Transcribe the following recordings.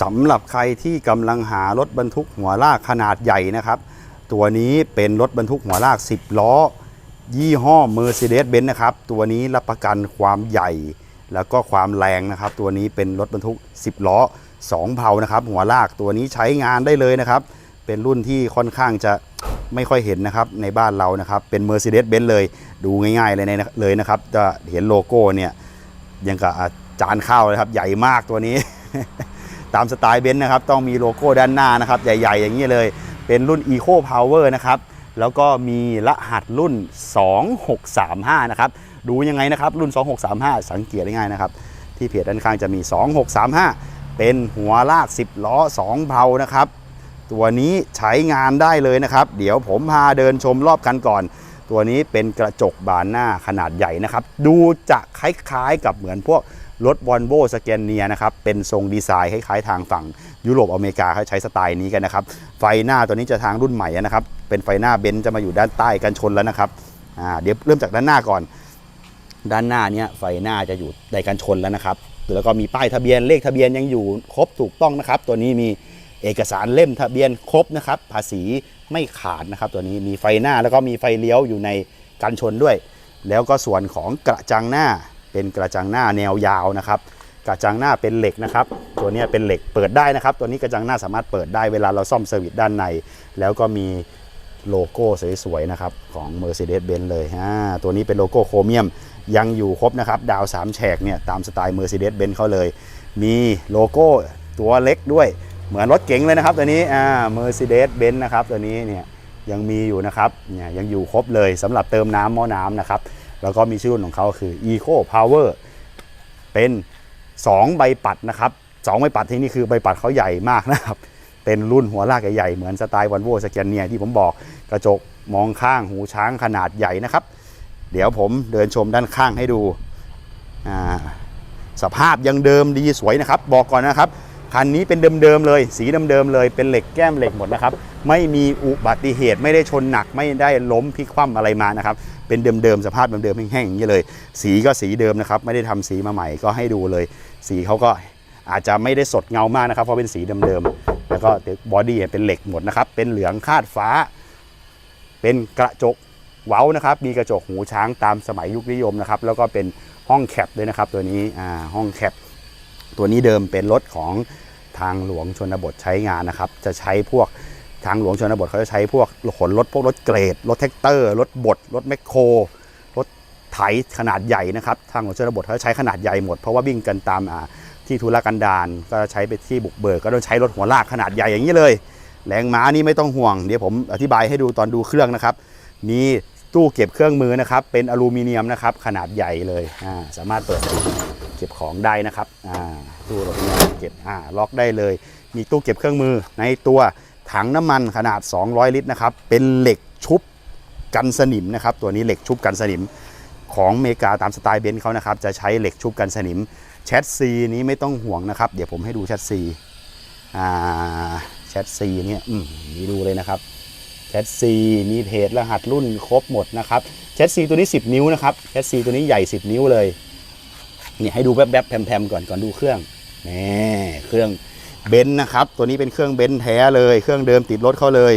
สำหรับใครที่กำลังหารถบรรทุกหัวลากขนาดใหญ่นะครับ ตัวนี้เป็นรถบรรทุกหัวลาก 10 ล้อ ยี่ห้อ Mercedes-Benz นะครับ ตัวนี้รับประกันความใหญ่ แล้วก็ความแรงนะครับ ตัวนี้เป็นรถบรรทุก 10 ล้อ 2 เผานะครับ หัวลากตัวนี้ใช้งานได้เลยนะครับ เป็นรุ่นที่ค่อนข้างจะไม่ค่อยเห็นนะครับในบ้านเรานะครับ เป็น Mercedes-Benz เลยดูง่ายๆเลยนะเลยนะครับจะเห็นโลโก้เนี่ยยังกับจานข้าวเลยครับใหญ่มากตัวนี้ ตามสไตล์เบนซ์นะครับ ต้องมีโลโก้ด้านหน้านะครับ ใหญ่ ๆ อย่างนี้เลย เป็นรุ่น Eco Power นะครับ แล้วก็มีรหัสรุ่น 2635 นะครับ ดูยังไงนะครับ รุ่น 2635 สังเกตได้ง่ายนะครับ ที่เพจด้านข้างจะมี 2635 เป็นหัวลาก 10 ล้อ 2เผานะครับ ตัวนี้ใช้งานได้เลยนะครับ เดี๋ยวผมพาเดินชมรอบกันก่อนตัวนี้เป็นกระจกบานหน้าขนาดใหญ่นะครับ ดูจะคล้ายๆกับเหมือนพวก รถวอลโ o สแกนเนียนะครับ เป็นทรงดีไซน์คล้ายๆทางฝั่งยุโรปอเมริกาเขาใช้สไตล์นี้กันนะครับ ไฟหน้าตัวนี้จะทางรุ่นใหม่นะครับ เป็นไฟหน้าเบนซ์จะมาอยู่ด้านใต้กันชนแล้วนะครับเดี๋ยวเริ่มจากด้านหน้าก่อน ด้านหน้าเนี้ยไฟหน้าจะอยู่ในกันชนแล้วนะครับแล้วก็มีป้ายทะเบียนเลขทะเบียนยังอยู่ครบถูกต้องนะครับ ตัวนี้มีเอกสารเล่มทะเบียนครบนะครับ ภาษีไม่ขาดนะครับ ตัวนี้มีไฟหน้าแล้วก็มีไฟเลี้ยวอยู่ในกันชนด้วย แล้วก็ส่วนของกระจังหน้า เป็นกระจังหน้าแนวยาวนะครับกระจังหน้าเป็นเหล็กนะครับ ตัวนี้เป็นเหล็กเปิดได้นะครับ ตัวนี้กระจังหน้าสามารถเปิดได้เวลาเราซ่อมเซอร์วิสด้านใน แล้วก็มีโลโก้สวยๆนะครับของ Mercedes-Benz เลยอ่าตัวนี้เป็นโลโก้โครเมียมยังอยู่ครบนะครับ ดาว 3 แฉกเนี่ยตามสไตล์ Mercedes-Benz เขาเลย มีโลโก้ตัวเล็กด้วยเหมือนรถเก๋งเลยนะครับตัวนี้อ่า Mercedes-Benz นะครับตัวนี้เนี่ยยังมีอยู่นะครับเนี่ยยังอยู่ครบเลยสำหรับเติมน้ำหม้อน้ำนะครับ แล้วก็มีชื่อรุ่นของเขาคือ Eco Power เป็น 2 ใบปัดนะครับ2ใบปัดที่นี่คือใบปัดเขาใหญ่มากนะครับ เป็นรุ่นหัวลากใหญ่ๆเหมือนสไตล์วันโวสแกนเนียที่ผมบอกกระจกมองข้างหูช้างขนาดใหญ่นะครับ เดี๋ยวผมเดินชมด้านข้างให้ดู สภาพยังเดิมดีสวยนะครับ บอกก่อนนะครับ คันนี้เป็นเดิมๆเลย สีเดิมๆเลยเป็นเหล็กแก้มเหล็กหมดนะครับ ไม่มีอุบัติเหตุไม่ได้ชนหนักไม่ได้ล้มพลิกคว่ำอะไรมานะครับ เป็นเดิมๆสภาพเดิมๆแห้งๆอย่างนี้เลย สีก็สีเดิมนะครับไม่ได้ทำสีมาใหม่ก็ให้ดูเลย สีเขาก็อาจจะไม่ได้สดเงามากนะครับ เพราะเป็นสีเดิมๆแล้วก็บอดี้เป็นเหล็กหมดนะครับ เป็นเหลืองคาดฟ้า เป็นกระจกเว้านะครับ มีกระจกหูช้างตามสมัยยุคนิยมนะครับ แล้วก็เป็นห้องแคปด้วยนะครับ ตัวนี้อ่าห้องแคป ตัวนี้เดิมเป็นรถของทางหลวงชนบทใช้งานนะครับ จะใช้พวกทางหลวงชนบทเขาจะใช้พวกขนรถพวกรถเกรด รถแท็กเตอร์ รถบด รถแมคโคร รถไถขนาดใหญ่นะครับ ทางหลวงชนบทเขาจะใช้ขนาดใหญ่หมด เพราะว่าวิ่งกันตามที่ธุรกันดารก็ใช้ไปที่บุกเบิก ก็ต้องใช้รถหัวลากขนาดใหญ่อย่างนี้เลย แรงม้านี่ไม่ต้องห่วง เดี๋ยวผมอธิบายให้ดูตอนดูเครื่องนะครับ มีตู้เก็บเครื่องมือนะครับ เป็นอลูมิเนียมนะครับ ขนาดใหญ่เลย สามารถเปิด เก็บของได้นะครับตู้อลูมิเนียมเก็บล็อกได้เลย มีตู้เก็บเครื่องมือในตัวถังน้ำมันขนาด 200 ลิตรนะครับเป็นเหล็กชุบกันสนิมนะครับตัวนี้เหล็กชุบกันสนิมของเมกาตามสไตล์เบนซ์เขานะครับจะใช้เหล็กชุบกันสนิมแชทซีนี้ไม่ต้องห่วงนะครับเดี๋ยวผมให้ดูแชทซีแชทซีเนี่ยอืมนี่ดูเลยนะครับแชทซีมีเพจรหัสรุ่นครบหมดนะครับแชทซีตัวนี้ 10 นิ้วนะครับแชทซีตัวนี้ใหญ่ 10 นิ้วเลย เนี่ยให้ดูแวบๆแพมๆก่อนก่อนดูเครื่องนี่เครื่องเบนซ์นะครับ ตัวนี้เป็นเครื่องเบนซ์แท้เลย เครื่องเดิมติดรถเขาเลย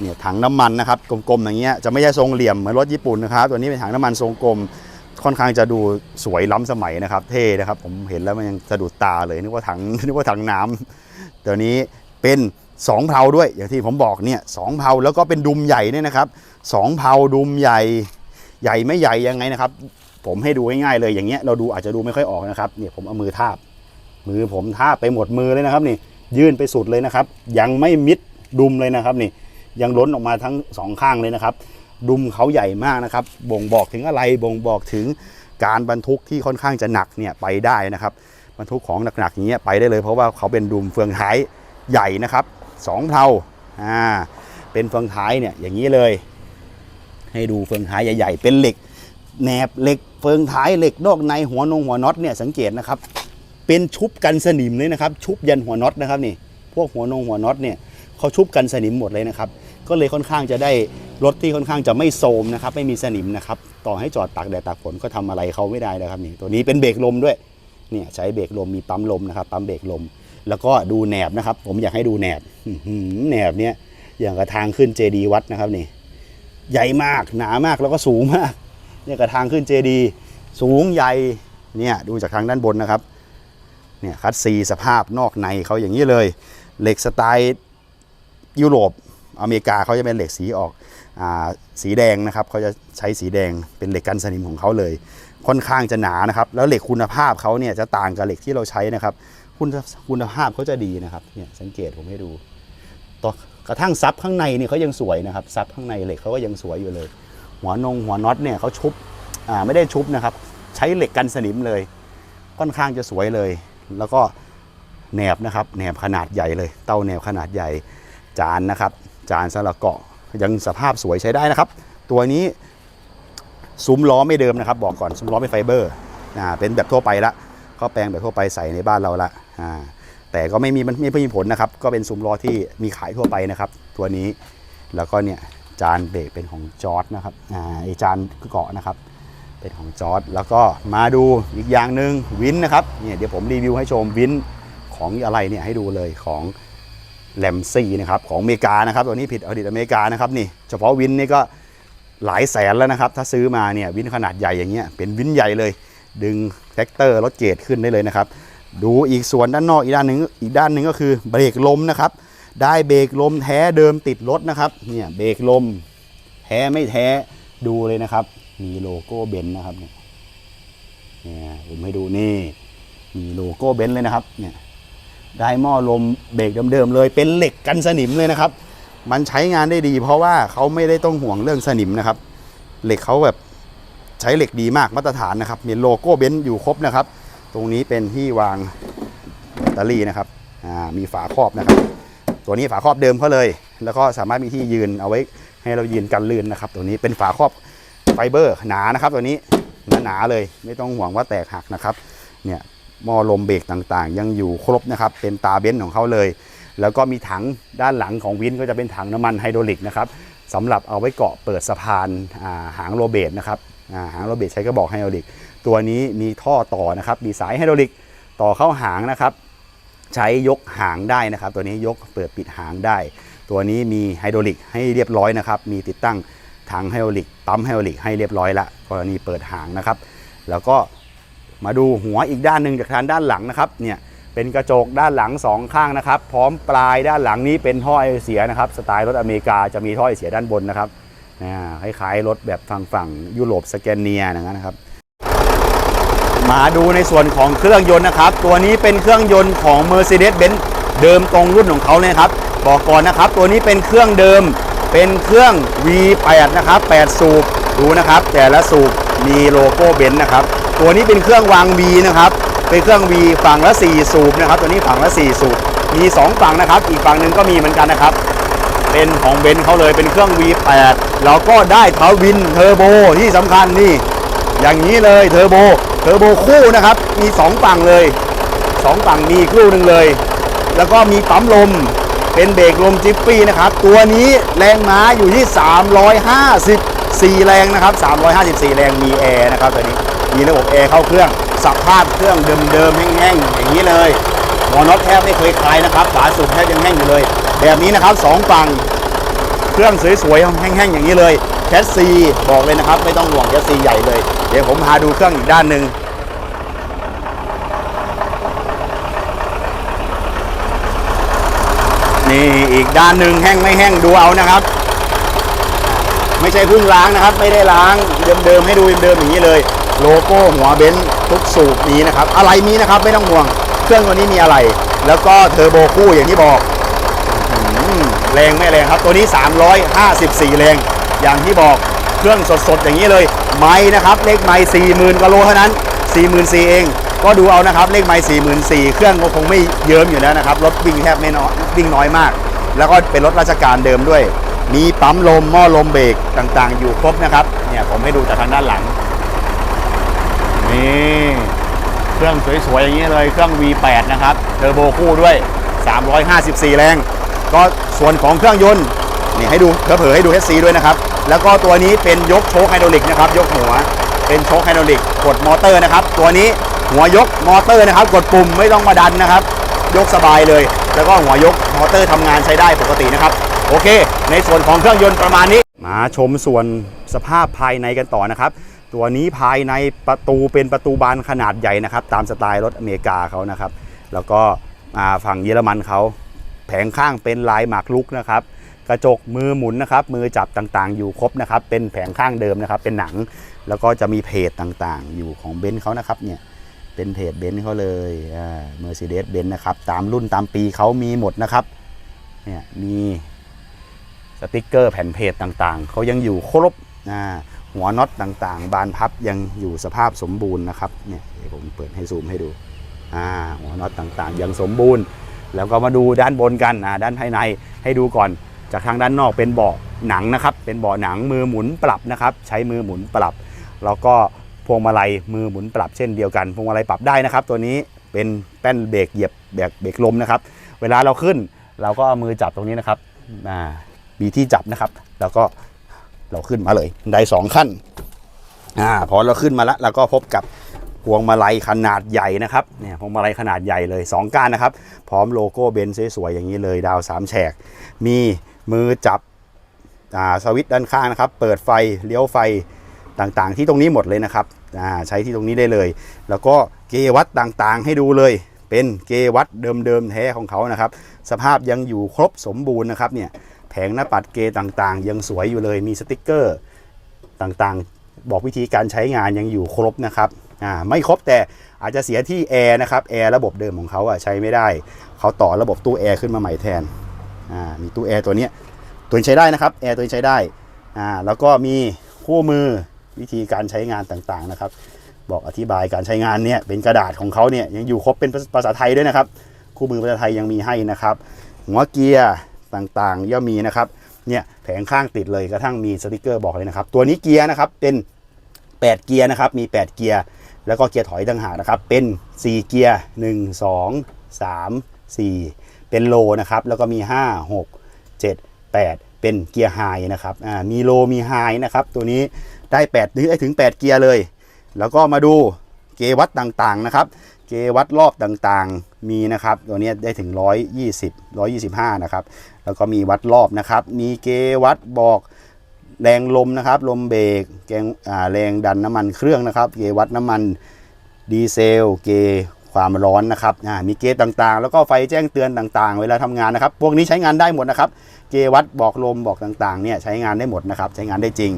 เนี่ยถังน้ำมันนะครับกลมๆอย่างเงี้ยจะไม่ใช่ทรงเหลี่ยมเหมือนรถญี่ปุ่นนะครับ ตัวนี้เป็นถังน้ำมันทรงกลมค่อนข้างจะดูสวยล้ำสมัยนะครับ เท่นะครับ ผมเห็นแล้วมันยังสะดุดตาเลยนึกว่าถังนึกว่าถังน้ำตัวนี้เป็นสองเพลาด้วย อย่างที่ผมบอกเนี่ยสองเพลาแล้วก็เป็นดุมใหญ่เนี่ยนะครับสองเพลาดุมใหญ่ใหญ่ไม่ใหญ่ยังไงนะครับ ผมให้ดูง่ายๆเลยอย่างเงี้ยเราดูอาจจะดูไม่ค่อยออกนะครับเนี่ยผมเอามือทาบ มือผมทาบไปหมดมือเลยนะครับนี่ยื่นไปสุดเลยนะครับ ยังไม่มิดดุมเลยนะครับนี่ยังล้นออกมาทั้งสองข้างเลยนะครับ ดุมเขาใหญ่มากนะครับ บ่งบอกถึงอะไรบ่งบอกถึงการบรรทุกที่ค่อนข้างจะหนักเนี่ยไปได้นะครับบรรทุกของหนักๆอย่างเงี้ยไปได้เลย เพราะว่าเขาเป็นดุมเฟืองท้ายใหญ่นะครับสองเท่าอ่าเป็นเฟืองท้ายเนี่ยอย่างนี้เลย ให้ดูเฟืองท้ายใหญ่ ๆ เป็นเหล็กแหนบเหล็ก เฟืองท้ายเหล็กนอกในหัวนงหัวน็อตเนี่ยสังเกตนะครับ เป็นชุบกันสนิมเลยนะครับ ชุบยันหัวน็อตนะครับนี่ พวกหัวนงหัวน็อตเนี่ยเขาชุบกันสนิมหมดเลยนะครับ ก็เลยค่อนข้างจะได้รถที่ค่อนข้างจะไม่โทมนะครับไม่มีสนิมนะครับ ต่อให้จอดตากแดดตากฝนก็ทำอะไรเขาไม่ได้นะครับนี่ตัวนี้เป็นเบรกลมด้วยเนี่ยใช้เบรกลมมีปั๊มลมนะครับปั๊มเบรกลม แล้วก็ดูแหนบนะครับ ผมอยากให้ดูแหนบแหนบเนี้ยอย่างกระทางขึ้นเจดีวัดนะครับนี่ใหญ่มากหนามากแล้วก็สูงมาก เนี่ยกระทางขึ้นเจดีสูงใหญ่เนี่ยดูจากทางด้านบนนะครับเนี่ยคัดซีสภาพนอกในเขาอย่างนี้เลยเหล็กสไตล์ยุโรปอเมริกาเขาจะเป็นเหล็กสีออกอาสีแดงนะครับเขาจะใช้สีแดงเป็นเหล็กกันสนิมของเขาเลย ค่อนข้างจะหนานะครับ แล้วเหล็กคุณภาพเขาเนี่ยจะต่างกับเหล็กที่เราใช้นะครับ คุณคุณภาพเขาจะดีนะครับเนี่ยสังเกตผมให้ดูต่อกระทั่งซับข้างในเนี่ยเขายังสวยนะครับซับข้างในเหล็กเขาก็ยังสวยอยู่เลย หัวนงหัวน็อตเนี่ยเขาชุบไม่ได้ชุบนะครับ ใช้เหล็กกันสนิมเลย ค่อนข้างจะสวยเลย แล้วก็แหนบนะครับแหนบขนาดใหญ่เลย เต้าแหนบขนาดใหญ่จานนะครับ จานสลักเกาะยังสภาพสวยใช้ได้นะครับ ตัวนี้ซุ้มล้อไม่เดิมนะครับ บอกก่อนซุ้มล้อไม่ไฟเบอร์อ่าเป็นแบบทั่วไปละก็แปลงแบบทั่วไปใส่ในบ้านเราละอ่าแต่ก็ไม่มีมันไม่มีผลนะครับ ก็เป็นซุ้มล้อที่มีขายทั่วไปนะครับ ตัวนี้แล้วก็เนี่ย จานเบรกเป็นของจอร์ดนะครับอ่าไอจานเกาะนะครับ เป็นของจอร์ดแล้วก็มาดูอีกอย่างหนึ่งวินนะครับเนี่ยเดี๋ยวผมรีวิวให้ชมวินของอะไรเนี่ยให้ดูเลยของแลมซี่นะครับของอเมริกานะครับตัวนี้ผิดอดีตอเมริกานะครับนี่เฉพาะวินนี่ก็หลายแสนแล้วนะครับ ถ้าซื้อมาเนี่ยวินขนาดใหญ่อย่างเงี้ยเป็นวินใหญ่เลย ดึงแท็กเตอร์รถเกรดขึ้นได้เลยนะครับ ดูอีกส่วนด้านนอกอีกด้านหนึ่งอีกด้านหนึ่งก็คือเบรกลมนะครับ ได้เบรกลมแท้เดิมติดรถนะครับเนี่ยเบรกลมแท้ไม่แท้ดูเลยนะครับ มีโลโก้เบนซ์นะครับเนี่ยเนี่ยผมให้ดูนี่ มีโลโก้เบนซ์เลยนะครับเนี่ยได้หม้อลมเบรกเดิมๆเลย เป็นเหล็กกันสนิมเลยนะครับ มันใช้งานได้ดี เพราะว่าเขาไม่ได้ต้องห่วงเรื่องสนิมนะครับ เหล็กเขาแบบใช้เหล็กดีมากมาตรฐานนะครับ มีโลโก้เบนซ์อยู่ครบนะครับ ตรงนี้เป็นที่วางแบตเตอรี่นะครับมีฝาครอบนะครับ ตัวนี้ฝาครอบเดิมเขาเลย แล้วก็สามารถมีที่ยืนเอาไว้ให้เรายืนกันลื่นนะครับ ตัวนี้เป็นฝาครอบไฟเบอร์หนานะครับ ตัวนี้หนาๆเลย ไม่ต้องห่วงว่าแตกหักนะครับเนี่ยหม้อลมเบรกต่างๆ ยังอยู่ครบนะครับ เป็นตาเบนซ์ของเขาเลย แล้วก็มีถังด้านหลังของวินก็จะเป็นถังน้ำมันไฮดรอลิกนะครับสำหรับเอาไว้เกาะเปิดสะพานาหางโรเบตนะครับาหางโรเบตใช้กระบอกไฮดรอลิก ตัวนี้มีท่อต่อนะครับ มีสายไฮดรอลิกต่อเข้าหางนะครับ ใช้ยกหางได้นะครับ ตัวนี้ยกเปิดปิดหางได้ ตัวนี้มีไฮดรอลิกให้เรียบร้อยนะครับ มีติดตั้งถังไฮดรอลิกปั๊มไฮดรอลิกให้เรียบร้อยละกรณีเปิดหางนะครับ แล้วก็มาดูหัวอีกด้านหนึ่งจากทางด้านหลังนะครับเนี่ยเป็นกระจกด้านหลังสองข้างนะครับ พร้อมปลายด้านหลังนี้เป็นท่อไอเสียนะครับ สไตล์รถอเมริกาจะมีท่อไอเสียด้านบนนะครับอ่าคล้ายๆรถแบบฝั่งฝั่งยุโรปสแกนเนียนะครับ มาดูในส่วนของเครื่องยนต์นะครับ ตัวนี้เป็นเครื่องยนต์ของ Mercedes-Benz เดิมตรงรุ่นของเขาเลยครับบอกก่อนนะครับ ตัวนี้เป็นเครื่องเดิมเป็นเครื่อง V8 นะครับ 8 สูบดูนะครับ แต่ละสูบมีโลโก้เบนซ์นะครับ ตัวนี้เป็นเครื่องวาง V นะครับ เป็นเครื่อง V ฝั่งละ 4 สูบนะครับ ตัวนี้ฝั่งละ 4 สูบมี 2 ฝั่งนะครับ อีกฝั่งหนึ่งก็มีเหมือนกันนะครับ เป็นของเบนซ์เขาเลยเป็นเครื่อง V8 แล้วก็ได้ทวินเทอร์โบที่สำคัญนี่ อย่างนี้เลยเทอร์โบ เทอร์โบคู่นะครับ มี 2 ฝั่งเลย 2 ฝั่งมีคู่หนึ่งเลย แล้วก็มีปั๊มลม เป็นเบรกลมจิปปี้นะครับ ตัวนี้แรงม้าอยู่ที่ 354 แรงนะครับ 354 แรงมีแอร์นะครับตัวนี้ มีระบบแอร์เข้าเครื่อง สภาพเครื่องเดิมๆแห้งๆอย่างนี้เลยหัวน็อตแทบไม่เคยคลายนะครับ ฝาสูบแทบยังแห้งอยู่เลย แบบนี้นะครับสองฝั่ง เครื่องสวยๆแห้งๆอย่างนี้เลย แคสซีบอกเลยนะครับ ไม่ต้องห่วงแคสซีใหญ่เลย เดี๋ยวผมพาดูเครื่องอีกด้านหนึ่งนี่อีกด้านหนึ่งแห้งไม่แห้งดูเอานะครับ ไม่ใช่พิ่งล้างนะครับ ไม่ได้ล้างเดิมๆให้ดูเดิมๆอย่างนี้เลย โลโก้หัวเบนซ์ทุกสูบนี้นะครับ อะไรมีนะครับไม่ต้องห่วง เครื่องตัวนี้มีอะไร แล้วก็เทอร์โบคู่อย่างที่บอกแรงไม่แรงครับ ตัวนี้ 354 แรง อย่างที่บอกเครื่องสดๆ อย่างนี้เลย ไม้นะครับ เลขไม้40,000กว่าโลเท่านั้น44,000เอง ก็ดูเอานะครับ เลขไม้44,000เครื่องก็คงไม่เยิ้มอยู่แล้วนะครับ รถวิ่งแทบไม่น้อยวิ่งน้อยมาก แล้วก็เป็นรถราชการเดิมด้วย มีปั๊มลมหม้อลมเบรกต่างๆ อยู่ครบนะครับ เนี่ยผมให้ดูจากทางด้านหลัง นี่เครื่องสวยๆ อย่างนี้เลย เครื่อง V8 นะครับ เทอร์โบคู่ด้วย 354 แรง ก็ส่วนของเครื่องยนต์ นี่ให้ดูเผลอให้ดู HC ด้วยนะครับ แล้วก็ตัวนี้เป็นยกโชคไฮดรอลิกนะครับ ยกหัว เป็นโชคไฮดรอลิก กดมอเตอร์นะครับ ตัวนี้หัวยกมอเตอร์นะครับ กดปุ่มไม่ต้องมาดันนะครับ ยกสบายเลย แล้วก็หัวยกมอเตอร์ทำงานใช้ได้ปกตินะครับ โอเค ในส่วนของเครื่องยนต์ประมาณนี้ มาชมส่วนสภาพภายในกันต่อนะครับ ตัวนี้ภายในประตูเป็นประตูบานขนาดใหญ่นะครับ ตามสไตล์รถอเมริกาเขานะครับ แล้วก็ฝั่งเยอรมันเขา แผงข้างเป็นลายหมากรุกนะครับกระจกมือหมุนนะครับมือจับต่างๆ อยู่ครบนะครับ เป็นแผงข้างเดิมนะครับ เป็นหนังแล้วก็จะมีเพจต่างๆ อยู่ของเบนซ์เขานะครับเนี่ยเป็นเพจเบนซ์เขาเลยอ่าเมอร์เซเดสเบนซ์นะครับตามรุ่นตามปีเขามีหมดนะครับเนี่ยมีสติกเกอร์แผ่นเพจต่างๆเขายังอยู่ครบอ่าหัวน็อตต่างๆ บานพับยังอยู่สภาพสมบูรณ์นะครับเนี่ยผมเปิดให้ซูมให้ดูอ่าหัวน็อตต่างๆ ยังสมบูรณ์ แล้วก็มาดูด้านบนกันอ่าด้านภายในให้ดูก่อน จากทางด้านนอกเป็นเบาะหนังนะครับ เป็นเบาะหนังมือหมุนปรับนะครับ ใช้มือหมุนปรับ แล้วก็พวงมาลัยมือหมุนปรับเช่นเดียวกัน พวงมาลัยปรับได้นะครับ ตัวนี้เป็นแป้นเบรกเหยียบเบรกเบรกลมนะครับ เวลาเราขึ้นเราก็เอามือจับตรงนี้นะครับอ่ามีที่จับนะครับ แล้วก็เราขึ้นมาเลย ได้สองขั้นอ่าพอเราขึ้นมาแล้วเราก็พบกับ พวงมาลัยขนาดใหญ่นะครับเนี่ยพวงมาลัยขนาดใหญ่เลยสองก้านนะครับ พร้อมโลโก้เบนซ์สวยๆอย่างนี้เลยดาวสามแฉก มีมือจับอ่าสวิตช์ด้านข้างนะครับ เปิดไฟเลี้ยวไฟต่างๆ ที่ตรงนี้หมดเลยนะครับอ่าใช้ที่ตรงนี้ได้เลย แล้วก็เกวัดต่างๆ ให้ดูเลย เป็นเกวัดเดิมๆแท้ของเขานะครับ สภาพยังอยู่ครบสมบูรณ์นะครับเนี่ยแผงหน้าปัดเกต่างๆ ยังสวยอยู่เลยมีสติกเกอร์ต่างๆ บอกวิธีการใช้งานยังอยู่ครบนะครับ อ่าไม่ครบแต่อาจจะเสียที่แอร์นะครับแอร์ระบบเดิมของเขาอะใช้ไม่ได้ เขาต่อระบบตู้แอร์ขึ้นมาใหม่แทนอ่ามีตู้แอร์ตัวเนี้ยตัวนี้ใช้ได้นะครับแอร์ตัวนี้ใช้ได้อ่าแล้วก็มีคู่มือวิธีการใช้งานต่างๆนะครับ บอกอธิบายการใช้งานเนี่ยเป็นกระดาษของเขาเนี่ยยังอยู่ครบเป็นภาษาไทยด้วยนะครับ คู่มือภาษาไทยยังมีให้นะครับ หัวเกียร์ต่างๆย่อมมีนะครับเนี่ยแผงข้างติดเลยกระทั่งมีสติกเกอร์บอกเลยนะครับ ตัวนี้เกียร์นะครับเป็น 8 เกียร์นะครับมี 8 เกียร์ แล้วก็เกียร์ถอยต่างหากนะครับ เป็น 4 เกียร์ 1 2 3 4 เป็นโลนะครับ แล้วก็มี 5 6 7 8 เป็นเกียร์ไฮนะครับ อ่า มีโลมีไฮนะครับ ตัวนี้ได้8ถึงได้ถึง 8 เกียร์เลย แล้วก็มาดูเกวัดต่างๆนะครับ เกวัดรอบต่างๆ มีนะครับ ตัวนี้ได้ถึง 120 125 นะครับ แล้วก็มีวัดรอบนะครับ มีเกวัดบอก แรงลมนะครับ ลมเบรกแกงแรงดันน้ำมันเครื่องนะครับ เกวัดน้ำมันดีเซล เกความร้อนนะครับอ่ามีเกจต่างๆ แล้วก็ไฟแจ้งเตือนต่างๆ เวลาทำงานนะครับ พวกนี้ใช้งานได้หมดนะครับ เกวัดบอกลมบอกต่างๆเนี่ยใช้งานได้หมดนะครับ ใช้งานได้จริง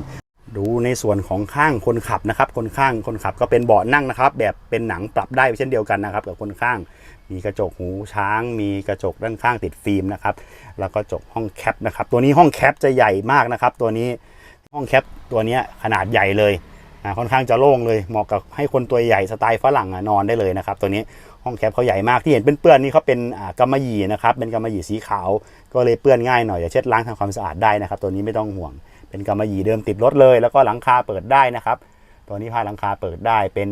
ดูในส่วนของข้างคนขับนะครับ คนข้างคนขับก็เป็นเบาะนั่งนะครับ แบบเป็นหนังปรับได้เช่นเดียวกันนะครับ กับคนข้าง มีกระจกหูช้าง มีกระจกด้านข้างติดฟิล์มนะครับ แล้วก็กระจกห้องแคปนะครับ ตัวนี้ห้องแคปจะใหญ่มากนะครับ ตัวนี้ ห้องแคปตัวนี้ขนาดใหญ่เลยค่อนข้างจะโล่งเลยเหมาะกับให้คนตัวใหญ่สไตล์ฝรั่งนอนได้เลยนะครับตัวนี้ห้องแคปเขาใหญ่มากที่เห็นเป็นเปื้อนๆนี่เขาเป็นกำมะหยี่นะครับเป็นกำมะหยี่สีขาว ก็เลยเปื้อนง่ายหน่อยอย่าเช็ดล้างทำความสะอาดได้นะครับ ตัวนี้ไม่ต้องห่วง เป็นกำมะหยี่เดิมติดรถเลย แล้วก็หลังคาเปิดได้นะครับ ตัวนี้ผ้าหลังคาเปิดได้เป็น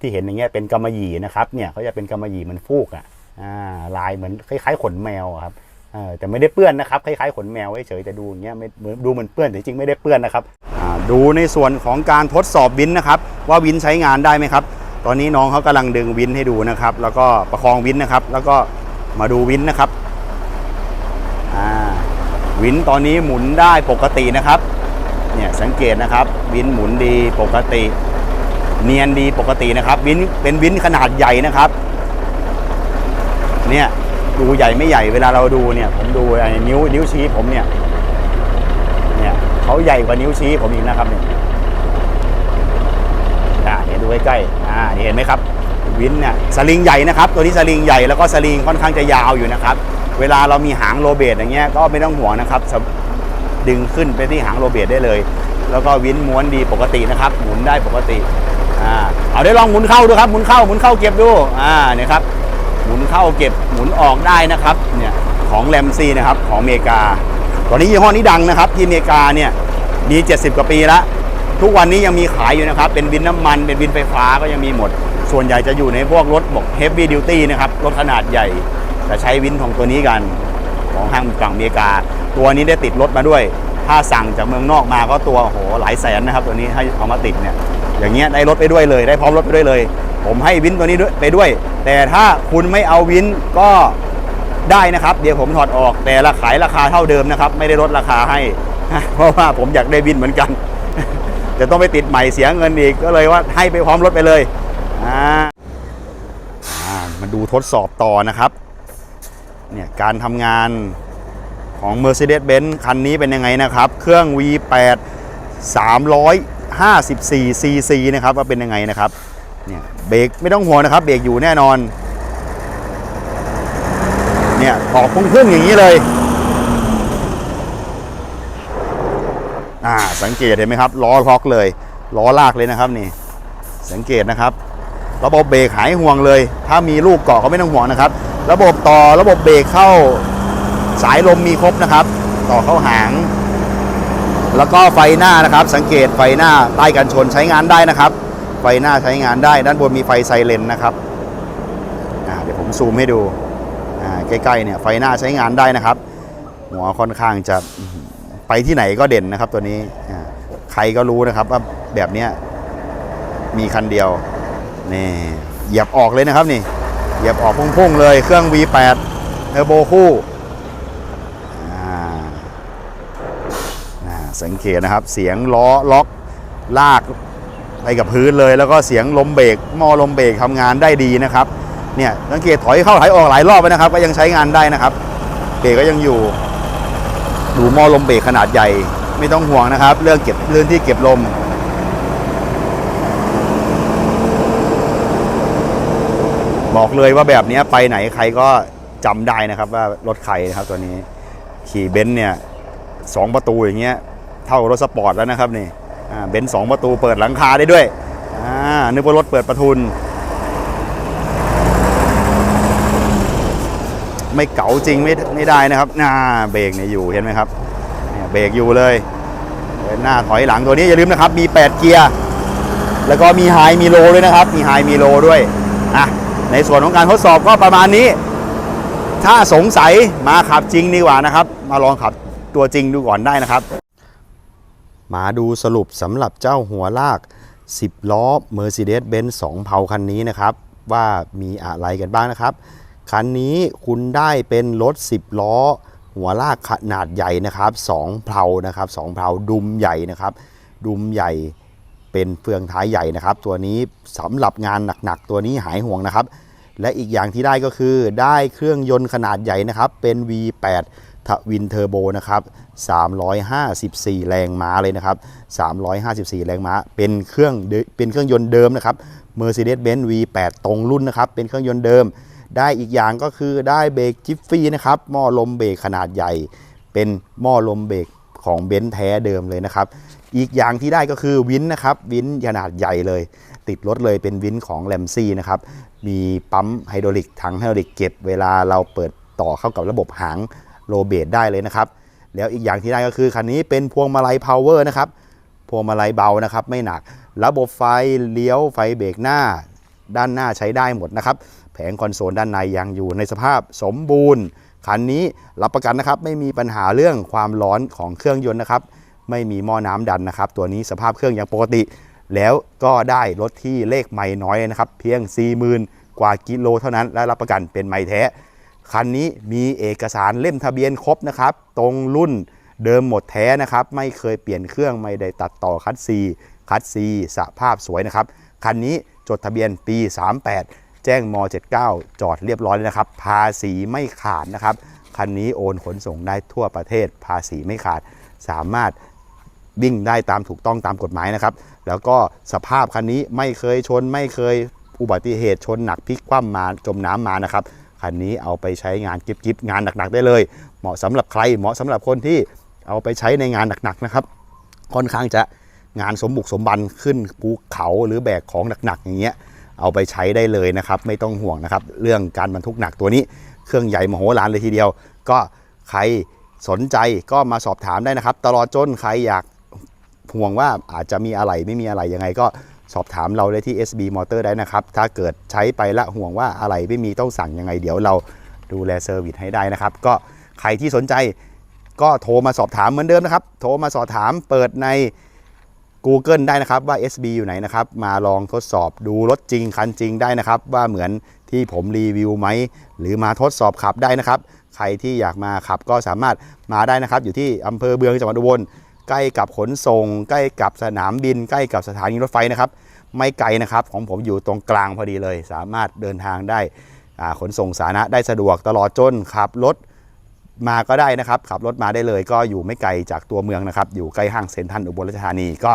ที่เห็นอย่างเงี้ยเป็นกำมะหยี่นะครับเนี่ยเขาจะเป็นกำมะหยี่เหมันฟูกอะลายเหมือนคล้ายๆขนแมวครับ แต่ไม่ได้เปื้อนนะครับคล้ายๆขนแมวเฉยแต่ดูอย่างเงี้ยเหมือนดูเหมือนเปื้อนแต่จริงไม่ได้เปื้อนนะครับอ่าดูในส่วนของการทดสอบวินนะครับ ว่าวินใช้งานได้ไหมครับ ตอนนี้น้องเขากำลังดึงวินให้ดูนะครับ แล้วก็ประคองวินนะครับ แล้วก็มาดูวินนะครับอ่าวินตอนนี้หมุนได้ปกตินะครับเนี่ยสังเกตนะครับ วินหมุนดีปกติ เนียนดีปกตินะครับ วินเป็นวินขนาดใหญ่นะครับ เนี่ย ดูใหญ่ไม่ใหญ่เวลาเราดูเนี่ย ผมดูไอ้นิ้วนิ้วชี้ผมเนี่ย เนี่ยเขาใหญ่กว่านิ้วชี้ผมอีกนะครับเนี่ยอ่าเห็นดูใกล้ๆอ่าเห็นไหมครับ วินเนี่ยสลิงใหญ่นะครับ ตัวนี้สลิงใหญ่แล้วก็สลิงค่อนข้างจะยาวอยู่นะครับ เวลาเรามีหางโรเบตอย่างเงี้ยก็ไม่ต้องห่วงนะครับ ดึงขึ้นไปที่หางโรเบตได้เลย แล้วก็วินม้วนดีปกตินะครับ หมุนได้ปกติอ่าเอาได้ลองหมุนเข้าดูครับหมุนเข้าหมุนเข้าเก็บดูอ่าเนี่ยครับ หมุนเข้าเก็บหมุนออกได้นะครับเนี่ยของแรมซีนะครับของอเมริกา ตอนนี้ยี่ห้อนี้ดังนะครับ ที่อเมริกาเนี่ยมี 70 กว่าปีแล้วทุกวันนี้ยังมีขายอยู่นะครับ เป็นวินน้ำมัน เป็นวินไฟฟ้าก็ยังมีหมด ส่วนใหญ่จะอยู่ในพวกรถบอก heavy duty นะครับ รถขนาดใหญ่จะใช้วินของตัวนี้กัน ของห้างฝั่งอเมริกา ตัวนี้ได้ติดรถมาด้วย ถ้าสั่งจากเมืองนอกมาก็ตัวโอ้โหหลายแสนนะครับ ตัวนี้ให้เอามาติดเนี่ย อย่างเงี้ยได้รถไปด้วยเลยได้พร้อมรถไปด้วยเลย ผมให้วินตัวนี้ด้วยไปด้วย แต่ถ้าคุณไม่เอาวินก็ได้นะครับ เดี๋ยวผมถอดออกแต่ราขายราคาเท่าเดิมนะครับ ไม่ได้ลดราคาให้ เพราะว่าผมอยากได้วินเหมือนกันจะต้องไปติดใหม่เสียเงินอีกก็เลยว่าให้ไปพร้อมรถไปเลยอ่ามาดูทดสอบต่อนะครับเนี่ยการทำงานของ Mercedes-Benz คันนี้เป็นยังไงนะครับ เครื่อง V8 54cc นะครับว่าเป็นยังไงนะครับเนี่ยเบรกไม่ต้องห่วงนะครับ เบรกอยู่แน่นอนเนี่ยออกพุ่งๆอย่างนี้เลยอ่าสังเกตเห็นไหมครับล้อล็อกเลยล้อลากเลยนะครับนี่สังเกตนะครับ ระบบเบรกหายห่วงเลย ถ้ามีลูกเกาะก็ไม่ต้องห่วงนะครับ ระบบต่อระบบเบรกเข้าสายลมมีครบนะครับ ต่อเข้าหาง แล้วก็ไฟหน้านะครับ สังเกตไฟหน้าใต้กันชนใช้งานได้นะครับ ไฟหน้าใช้งานได้ ด้านบนมีไฟไซเรนนะครับเดี๋ยวผมซูมให้ดูใกล้ๆเนี่ยไฟหน้าใช้งานได้นะครับ หัวค่อนข้างจะไปที่ไหนก็เด่นนะครับตัวนี้ใครก็รู้นะครับว่าแบบนี้มีคันเดียวนี่เหยียบออกเลยนะครับนี่เหยียบออกพุ่งๆเลยเครื่อง V8 เทอร์โบคู่อ่าอ่า สังเกตนะครับ เสียงล้อล็อกลากไปกับพื้นเลย แล้วก็เสียงลมเบรกหม้อลมเบรกทำงานได้ดีนะครับเนี่ยสังเกตถอยเข้าถอยออกหลายรอบไปนะครับ ก็ยังใช้งานได้นะครับเบรกก็ยังอยู่ ดูหม้อลมเบรกขนาดใหญ่ ไม่ต้องห่วงนะครับ เรื่องเก็บเรื่องที่เก็บลมบอกเลยว่าแบบนี้ไปไหนใครก็จำได้นะครับว่ารถใครนะครับตัวนี้ขี่เบนซ์เนี่ยสองประตูอย่างเงี้ย เท่ารถสปอร์ตแล้วนะครับนี่เบนซ์สองประตูเปิดหลังคาได้ด้วยนึกว่ารถเปิดประทุน ไม่เก๋าจริงไม่ไม่ได้นะครับน้าเบรกเนี่ยอยู่เห็นไหมครับเนี่ยเบรกอยู่เลยหน้าถอยหลังตัวนี้อย่าลืมนะครับ มี 8 เกียร์แล้วก็มีไฮมีโลด้วยนะครับ มีไฮมีโลด้วยอะในส่วนของการทดสอบก็ประมาณนี้ ถ้าสงสัยมาขับจริงดีกว่านะครับ มาลองขับตัวจริงดูก่อนได้นะครับ มาดูสรุปสำหรับเจ้าหัวลาก 10 ล้อ Mercedes-Benz 2 เผาคันนี้นะครับ ว่ามีอะไรกันบ้างนะครับ คันนี้คุณได้เป็นรถ 10 ล้อ หัวลากขนาดใหญ่นะครับ 2เพลานะครับ 2เพลาดุมใหญ่นะครับ ดุมใหญ่เป็นเฟืองท้ายใหญ่นะครับ ตัวนี้สำหรับงานหนักๆ ตัวนี้หายห่วงนะครับ และอีกอย่างที่ได้ก็คือได้เครื่องยนต์ขนาดใหญ่นะครับเป็น V8 ทวินเทอร์โบนะครับ354 แรงม้าเลยนะครับ 354 แรงม้า เป็นเครื่องเป็นเครื่องยนต์เดิมนะครับ Mercedes-Benz V8 ตรงรุ่นนะครับ เป็นเครื่องยนต์เดิม ได้อีกอย่างก็คือได้เบรกจิฟฟี่นะครับ หม้อลมเบรกขนาดใหญ่ เป็นหม้อลมเบรกของเบนซ์แท้เดิมเลยนะครับ อีกอย่างที่ได้ก็คือวินนะครับ วินขนาดใหญ่เลย ติดรถเลยเป็นวินของแลมซี่นะครับ มีปั๊มไฮดรอลิกถังไฮดรอลิกเก็บเวลาเราเปิดต่อเข้ากับระบบหาง โรเบตได้เลยนะครับ แล้วอีกอย่างที่ได้ก็คือคันนี้เป็นพวงมาลัยพาวเวอร์นะครับ พวงมาลัยเบานะครับไม่หนัก ระบบไฟเลี้ยวไฟเบรกหน้า ด้านหน้าใช้ได้หมดนะครับ แผงคอนโซลด้านในยังอยู่ในสภาพสมบูรณ์ คันนี้รับประกันนะครับไม่มีปัญหาเรื่องความร้อนของเครื่องยนต์นะครับ ไม่มีหม้อน้ำดันนะครับ ตัวนี้สภาพเครื่องยังปกติ แล้วก็ได้รถที่เลขไม่น้อยนะครับ เพียง 40,000 กว่ากิโลเท่านั้นและรับประกันเป็นไม่แท้ คันนี้มีเอกสารเล่มทะเบียนครบนะครับ ตรงรุ่นเดิมหมดแท้นะครับ ไม่เคยเปลี่ยนเครื่องไม่ได้ตัดต่อคัดซีคัดซีสภาพสวยนะครับ คันนี้จดทะเบียนปี 38 แจ้งม 79 จอดเรียบร้อยเลยนะครับ ภาษีไม่ขาดนะครับ คันนี้โอนขนส่งได้ทั่วประเทศ ภาษีไม่ขาด สามารถวิ่งได้ตามถูกต้องตามกฎหมายนะครับ แล้วก็สภาพคันนี้ไม่เคยชนไม่เคยอุบัติเหตุชนหนักพลิกคว่ำมาจมน้ำมานะครับ คันนี้เอาไปใช้งานกิบกิบงานหนักๆได้เลย เหมาะสำหรับใครเหมาะสำหรับคนที่เอาไปใช้ในงานหนักๆนะครับ ค่อนข้างจะงานสมบุกสมบันขึ้นภูเขาหรือแบกของหนักๆอย่างเงี้ยเอาไปใช้ได้เลยนะครับ ไม่ต้องห่วงนะครับ เรื่องการบรรทุกหนักตัวนี้ เครื่องใหญ่มโหฬารเลยทีเดียว ก็ใครสนใจก็มาสอบถามได้นะครับ ตลอดจนใครอยากห่วงว่าอาจจะมีอะไรไม่มีอะไรยังไงก็ สอบถามเราได้ที่ SB Motor ได้นะครับ ถ้าเกิดใช้ไปละห่วงว่าอะไรไม่มีต้องสั่งยังไง เดี๋ยวเราดูแลเซอร์วิสให้ได้นะครับ ก็ใครที่สนใจก็โทรมาสอบถามเหมือนเดิมนะครับ โทรมาสอบถามเปิดใน Google ได้นะครับว่า SB อยู่ไหนนะครับ มาลองทดสอบดูรถจริงคันจริงได้นะครับ ว่าเหมือนที่ผมรีวิวไหม หรือมาทดสอบขับได้นะครับ ใครที่อยากมาขับก็สามารถมาได้นะครับ อยู่ที่อำเภอเบืองจังหวัดอุบล ใกล้กับขนส่ง ใกล้กับสนามบิน ใกล้กับสถานีรถไฟนะครับ ไม่ไกลนะครับของผมอยู่ตรงกลางพอดีเลย สามารถเดินทางได้ขนส่งสาธารณะได้สะดวกตลอดจนขับรถมาก็ได้นะครับ ขับรถมาได้เลย ก็อยู่ไม่ไกลจากตัวเมืองนะครับ อยู่ใกล้ห้างเซ็นทรัลอุบลราชธานีก็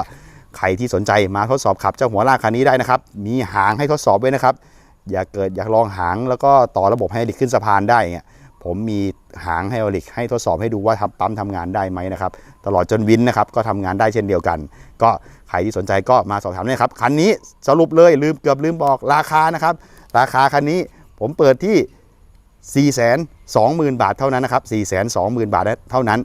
ใครที่สนใจมาทดสอบขับเจ้าหัวลากคันนี้ได้นะครับ มีหางให้ทดสอบไว้นะครับ อย่าเกิดอยากลองหางแล้วก็ต่อระบบให้ลิขึ้นสะพานได้เงี้ย ผมมีหางไฮดรอลิกให้ทดสอบให้ดูว่าทำปั๊มทำงานได้ไหมนะครับ ตลอดจนวินนะครับก็ทำงานได้เช่นเดียวกัน ก็ใครที่สนใจก็มาสอบถามได้ครับ คันนี้สรุปเลยลืมเกือบลืมบอกราคานะครับ ราคาคันนี้ผมเปิดที่ 4 2 0 0 0 0 บาทเท่านั้นนะครับ 4 2 0 0 0 0 บาทเท่านั้น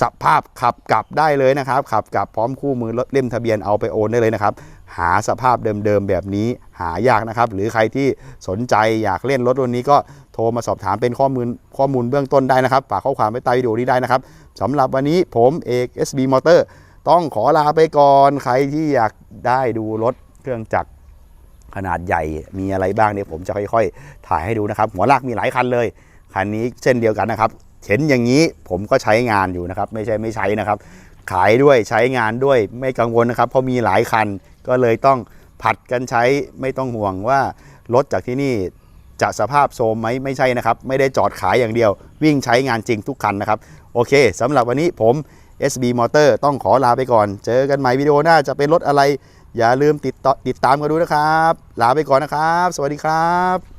สภาพขับกลับได้เลยนะครับ ขับกลับพร้อมคู่มือรถเล่มทะเบียนเอาไปโอนได้เลยนะครับ หาสภาพเดิมๆแบบนี้หายากนะครับ หรือใครที่สนใจอยากเล่นรถรุ่นนี้ก็ โทรมาสอบถามเป็นข้อมูลข้อมูลเบื้องต้นได้นะครับ ฝากข้อความไว้ใต้วิดีโอนี้ได้นะครับสำหรับวันนี้ผมเอก SB Motor ต้องขอลาไปก่อนใครที่อยากได้ดูรถเครื่องจักรขนาดใหญ่มีอะไรบ้างเนี่ยผมจะค่อย ๆ ถ่ายให้ดูนะครับ หัวลากมีหลายคันเลย คันนี้เช่นเดียวกันนะครับ เห็นอย่างนี้ผมก็ใช้งานอยู่นะครับ ไม่ใช่ไม่ใช้นะครับ ขายด้วยใช้งานด้วยไม่กังวลนะครับ เพราะมีหลายคันก็เลยต้องผัดกันใช้ไม่ต้องห่วงว่ารถจากที่นี่ จะสภาพโทรมไหมไม่ใช่นะครับ ไม่ได้จอดขายอย่างเดียว วิ่งใช้งานจริงทุกคันนะครับ โอเคสำหรับวันนี้ผม SB Motor ต้องขอลาไปก่อน เจอกันใหม่วิดีโอหน้าจะเป็นรถอะไร อย่าลืมติดต่อติดตามกันดูนะครับ ลาไปก่อนนะครับ สวัสดีครับ